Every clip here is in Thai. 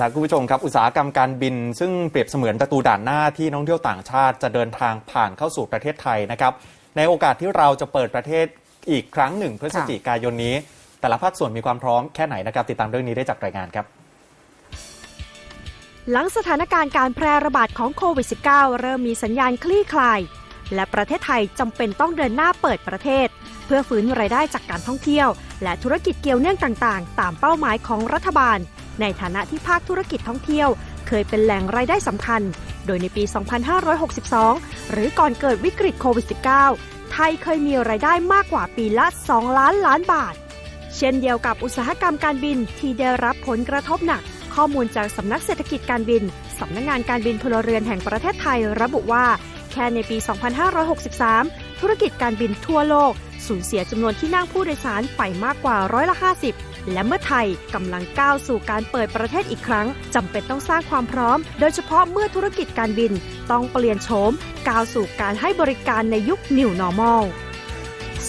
นะคุณผู้ชมครับอุตสาหกรรมการบิน ซึ่งเปรียบเสมือนประตูด่านหน้าที่นักท่องเที่ยวต่างชาติจะเดินทางผ่านเข้าสู่ประเทศไทยนะครับในโอกาสที่เราจะเปิดประเทศอีกครั้งหนึ่งพฤศจิกายนนี้ แต่ละภาคส่วนมีความพร้อมแค่ไหนนะครับ ติดตามเรื่องนี้ได้จากรายงานครับ หลังสถานการณ์การแพร่ระบาดของโควิด -19 เริ่มมีสัญญาณคลี่คลาย และประเทศไทยจำเป็นต้องเดินหน้าเปิดประเทศ เพื่อฟื้นรายได้จากการท่องเที่ยว และธุรกิจเกี่ยวเนื่องต่าง ๆ ตามเป้าหมายของรัฐบาล ในฐานะที่ภาคธุรกิจท่องเที่ยว เคยเป็นแหล่งรายได้สำคัญ โดยในปี 2562 หรือก่อนเกิดวิกฤตโควิด -19 ไทยเคยมีรายได้มากกว่าปีละ 2 ล้านล้านบาท เช่นเดียวกับอุตสาหกรรมการบินที่ได้รับผลกระทบหนัก ข้อมูลจากสำนักเศรษฐกิจการบินสำนักงงานการบินพลเรือนแห่งประเทศไทยระบุว่า แค่ในปี 2563 ธุรกิจการบินทั่วโลกสูญเสียจำนวนที่นั่งผู้โดยสารไปมากกว่าร้อยละ 50 และเมื่อไทยกำลังก้าวสู่การเปิดประเทศอีกครั้งจำเป็นต้องสร้างความพร้อม โดยเฉพาะเมื่อธุรกิจการบินต้องเปลี่ยนโฉมก้าวสู่การให้บริการในยุค New Normal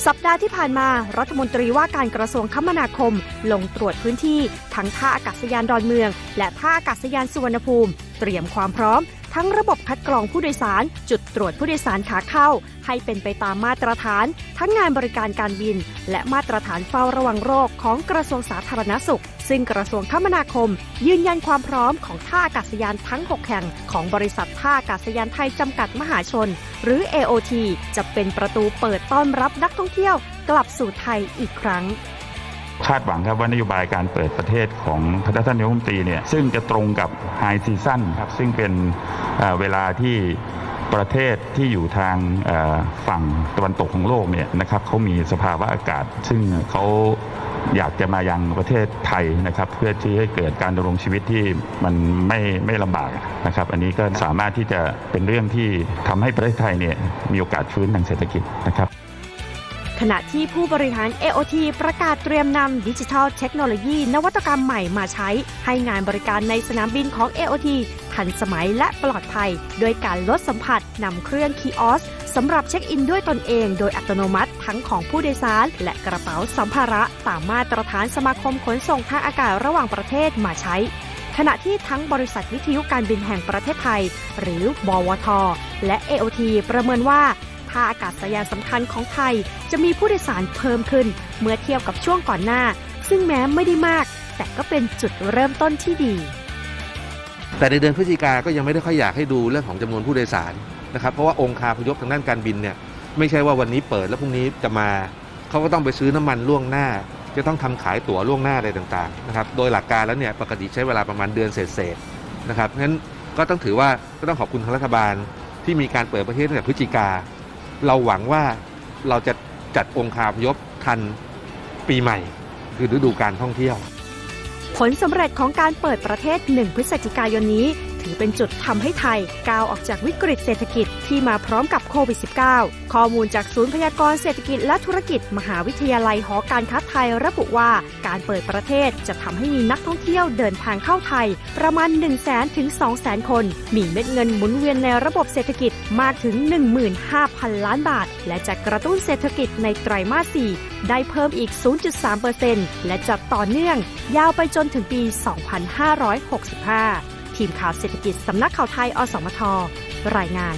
สัปดาห์ที่ผ่านมารัฐมนตรีว่าการกระทรวงคมนาคม ลงตรวจพื้นที่ ทั้งท่าอากาศยานดอนเมือง และท่าอากาศยานสุวรรณภูมิ เตรียมความพร้อม ทั้งระบบคัดกรองผู้โดยสาร จุดตรวจผู้โดยสารขาเข้า ให้เป็นไปตามมาตรฐาน ทั้งงานบริการการบิน และมาตรฐานเฝ้าระวังโรคของกระทรวงสาธารณสุข ซึ่งกระทรวงคมนาคม ยืนยันความพร้อมของท่าอากาศยานทั้ง 6 แห่ง ของบริษัทท่าอากาศยานไทยจำกัดมหาชน หรือ AOT จะเป็นประตูเปิดต้อนรับนักท่องเที่ยว กลับสู่ไทยอีกครั้ง คาดหวังครับว่านโยบายการเปิดประเทศของพระท่านนายกรัฐมนตรีเนี่ยซึ่งจะตรงกับไฮซีซั่นครับซึ่งเป็นเวลาที่ประเทศที่อยู่ทางฝั่งตะวันตกของโลกเนี่ยนะครับเขามีสภาวะอากาศ ซึ่งเขาอยากจะมายังประเทศไทยนะครับ เพื่อที่ให้เกิดการดำรงชีวิตที่มันไม่ไม่ลำบากนะครับ อันนี้ก็สามารถที่จะเป็นเรื่องที่ทำให้ประเทศไทยเนี่ยมีโอกาสฟื้นทางเศรษฐกิจนะครับ ณะที่ผู้บริหาร AOT ประกาศเตรียมนำดิจิทัลเทคโนโลยี นวัตกรรมใหม่มาใช้ ให้งานบริการในสนามบินของ AOT ทันสมัยและปลอดภัย โดยการลดสัมผัสนำเครื่องคีออสสำหรับเช็คอินด้วยตนเอง โดยอัตโนมัติทั้งของผู้โดยสาร และกระเป๋าสัมภาระตามมาตรฐานสมาคมขนส่งทางอากาศระหว่างประเทศมาใช้ ขณะที่ทั้งบริษัทวิทยุการบินแห่งประเทศไทย หรือบวท และ AOT ประเมินว่า ท่าอากาศยานสำคัญของไทย จะมีผู้โดยสารเพิ่มขึ้น เมื่อเทียบกับช่วงก่อนหน้า ซึ่งแม้ไม่ได้มาก แต่ก็เป็นจุดเริ่มต้นที่ดี แต่ในเดือนพฤศจิกาก็ยังไม่ได้ค่อยอยากให้ดูเรื่องของจำนวนผู้โดยสารนะครับเพราะว่าองค์คาพยพทางด้านการบินเนี่ยไม่ใช่ว่าวันนี้เปิดแล้วพรุ่งนี้จะมาเขาก็ต้องไปซื้อน้ำมันล่วงหน้า จะต้องทำขายตั๋วล่วงหน้าอะไรต่างๆนะครับโดยหลักการแล้วเนี่ยปกติใช้เวลาประมาณเดือนเศษๆนะครับงั้นก็ต้องถือว่าก็ต้องขอบคุณทางรัฐบาลที่มีการเปิดประเทศตั้งแต่พฤศจิกา เราหวังว่าเราจะจัดองค์คาพยพทันปีใหม่ คือฤดูการท่องเที่ยว ผลสำเร็จของการเปิดประเทศ 1 พฤศจิกายนนี้ ถือเป็นจุดทำให้ไทยก้าวออกจากวิกฤตเศรษฐกิจที่มาพร้อมกับโควิด -19 ข้อมูลจากศูนย์พยากรณ์เศรษฐกิจและธุรกิจ มหาวิทยาลัยหอการค้าไทยระบุว่าการเปิดประเทศจะทำให้มีนักท่องเที่ยวเดินทางเข้าไทย ประมาณ 1 0 0 0 0แถึง2 0 0 0 0 0 คน มีเม็ดเงินหมุนเวียนในระบบเศรษฐกิจมากถึง 15,000 ล้านบาท และจะกระตุ้นเศรษฐกิจในไตรมาส 4 ได้เพิ่มอีก 0.3%และจะต่อเนื่อง ยาวไปจนถึงปี 2565 ทีมข่าวเศรษฐกิจสำนักข่าวไทย อสมทรายงาน